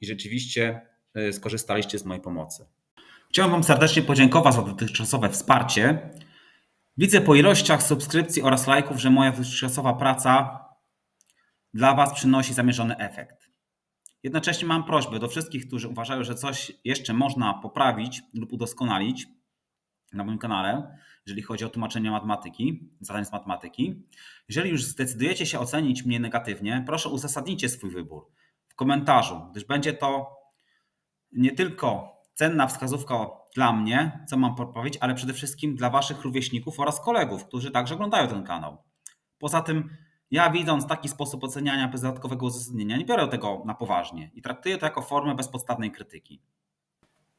i rzeczywiście y, skorzystaliście z mojej pomocy. Chciałem Wam serdecznie podziękować za dotychczasowe wsparcie. Widzę po ilościach subskrypcji oraz lajków, że moja dotychczasowa praca dla Was przynosi zamierzony efekt. Jednocześnie mam prośbę do wszystkich, którzy uważają, że coś jeszcze można poprawić lub udoskonalić na moim kanale, jeżeli chodzi o tłumaczenie matematyki, zadań z matematyki. Jeżeli już zdecydujecie się ocenić mnie negatywnie, proszę uzasadnijcie swój wybór komentarzu, gdyż będzie to nie tylko cenna wskazówka dla mnie, co mam poprawić, ale przede wszystkim dla Waszych rówieśników oraz kolegów, którzy także oglądają ten kanał. Poza tym, ja widząc taki sposób oceniania bez dodatkowego uzasadnienia, nie biorę tego na poważnie i traktuję to jako formę bezpodstawnej krytyki.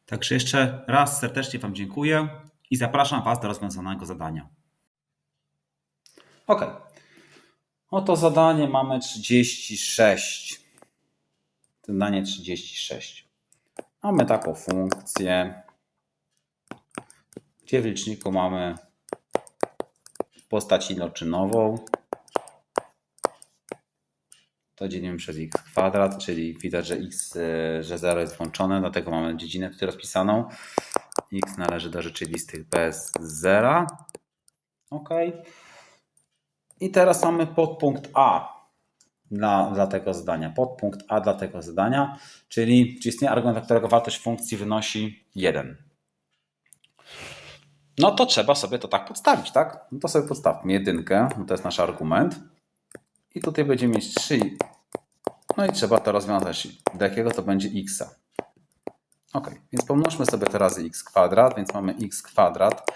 Także jeszcze raz serdecznie Wam dziękuję i zapraszam Was do rozwiązanego zadania. Ok. Oto zadanie mamy 36. Zadanie 36. Mamy taką funkcję, gdzie w liczniku mamy postać iloczynową. To dzielimy przez x kwadrat, czyli widać, że x, że 0 jest włączone, dlatego mamy dziedzinę tutaj rozpisaną. x należy do rzeczywistych bez zera. OK. I teraz mamy podpunkt A dla, dla tego zadania. Podpunkt A dla tego zadania, czyli czy istnieje argument, dla którego wartość funkcji wynosi 1. No to trzeba sobie to tak podstawić, tak? No to sobie podstawmy jedynkę, no to jest nasz argument. I tutaj będziemy mieć 3. No i trzeba to rozwiązać. Do jakiego to będzie x. Ok, więc pomnożmy sobie to razy x kwadrat, więc mamy x kwadrat.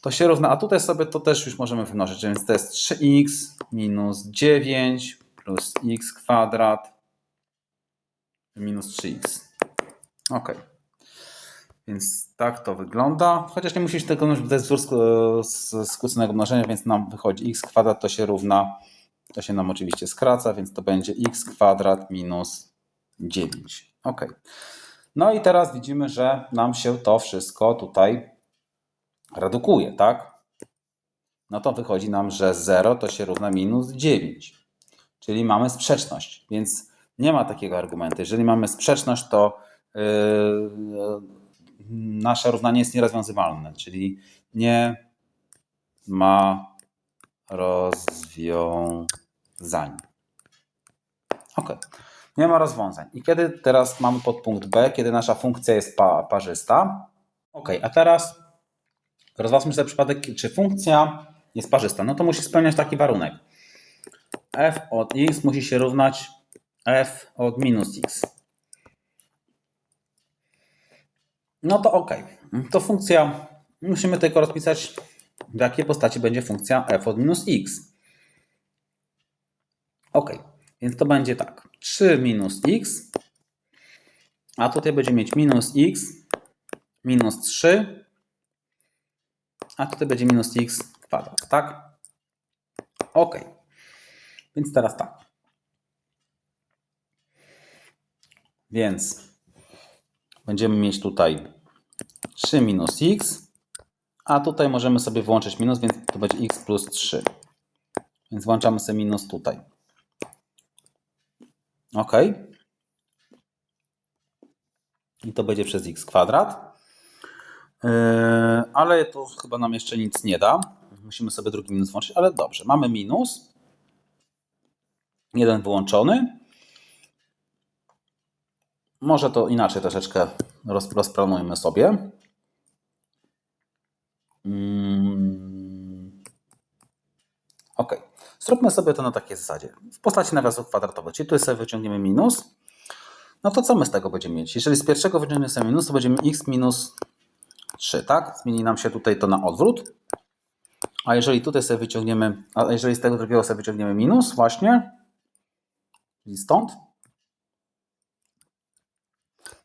To się równa, a tutaj sobie to też już możemy wymnożyć, więc to jest 3x minus 9 plus x kwadrat minus 3x. Ok. Więc tak to wygląda. Chociaż nie musisz tego jest wzór skróconego mnożenia, więc nam wychodzi x kwadrat to się równa, to się nam oczywiście skraca, więc to będzie x kwadrat minus 9. Ok. No i teraz widzimy, że nam się to wszystko tutaj redukuje, tak? No to wychodzi nam, że 0 to się równa minus 9. Czyli mamy sprzeczność, więc nie ma takiego argumentu. Jeżeli mamy sprzeczność, to yy, nasze równanie jest nierozwiązywalne, czyli nie ma rozwiązań. Ok, nie ma rozwiązań. I kiedy teraz mamy podpunkt B, kiedy nasza funkcja jest pa parzysta? Ok, a teraz rozważmy sobie przypadek, czy funkcja jest parzysta. No to musi spełniać taki warunek. F od x musi się równać f od minus x. No to ok. To funkcja, musimy tylko rozpisać, w jakiej postaci będzie funkcja f od minus x. Ok, więc to będzie tak. 3 minus x, a tutaj będzie mieć minus x minus 3, a tutaj będzie minus x kwadrat, tak? Ok. Więc teraz tak. Więc będziemy mieć tutaj 3 minus x, a tutaj możemy sobie włączyć minus, więc to będzie x plus 3. Więc włączamy sobie minus tutaj. Ok. I to będzie przez x kwadrat. Yy, ale to chyba nam jeszcze nic nie da. Musimy sobie drugi minus włączyć, ale dobrze. Mamy minus. Jeden wyłączony. Może to inaczej troszeczkę roz, rozplanujmy sobie. Mm. Ok. Zróbmy sobie to na takiej zasadzie. W postaci nawiasu kwadratowych, czyli tutaj sobie wyciągniemy minus. No to co my z tego będziemy mieć? Jeżeli z pierwszego wyciągniemy sobie minus, to będziemy x minus 3, tak? Zmieni nam się tutaj to na odwrót. A jeżeli tutaj sobie wyciągniemy, a jeżeli z tego drugiego sobie wyciągniemy minus, właśnie, czyli stąd,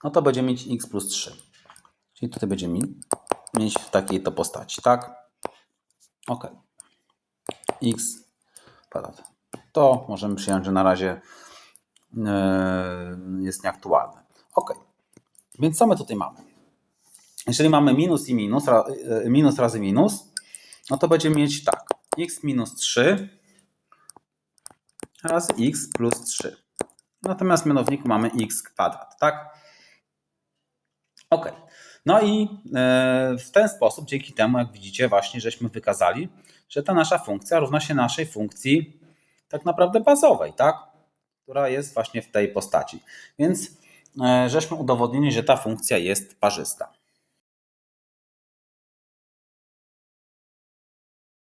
no to będziemy mieć x plus 3. Czyli tutaj będziemy mieć w takiej to postaci, tak? Ok. x kwadrat. To możemy przyjąć, że na razie e, jest nieaktualne. Ok. Więc co my tutaj mamy? Jeżeli mamy minus i minus, e, minus razy minus, no to będziemy mieć tak. x minus 3 razy x plus 3. Natomiast w mianowniku mamy x kwadrat, tak? Ok. No i e, w ten sposób, dzięki temu, jak widzicie, właśnie żeśmy wykazali, że ta nasza funkcja równa się naszej funkcji tak naprawdę bazowej, tak? Która jest właśnie w tej postaci. Więc e, żeśmy udowodnili, że ta funkcja jest parzysta.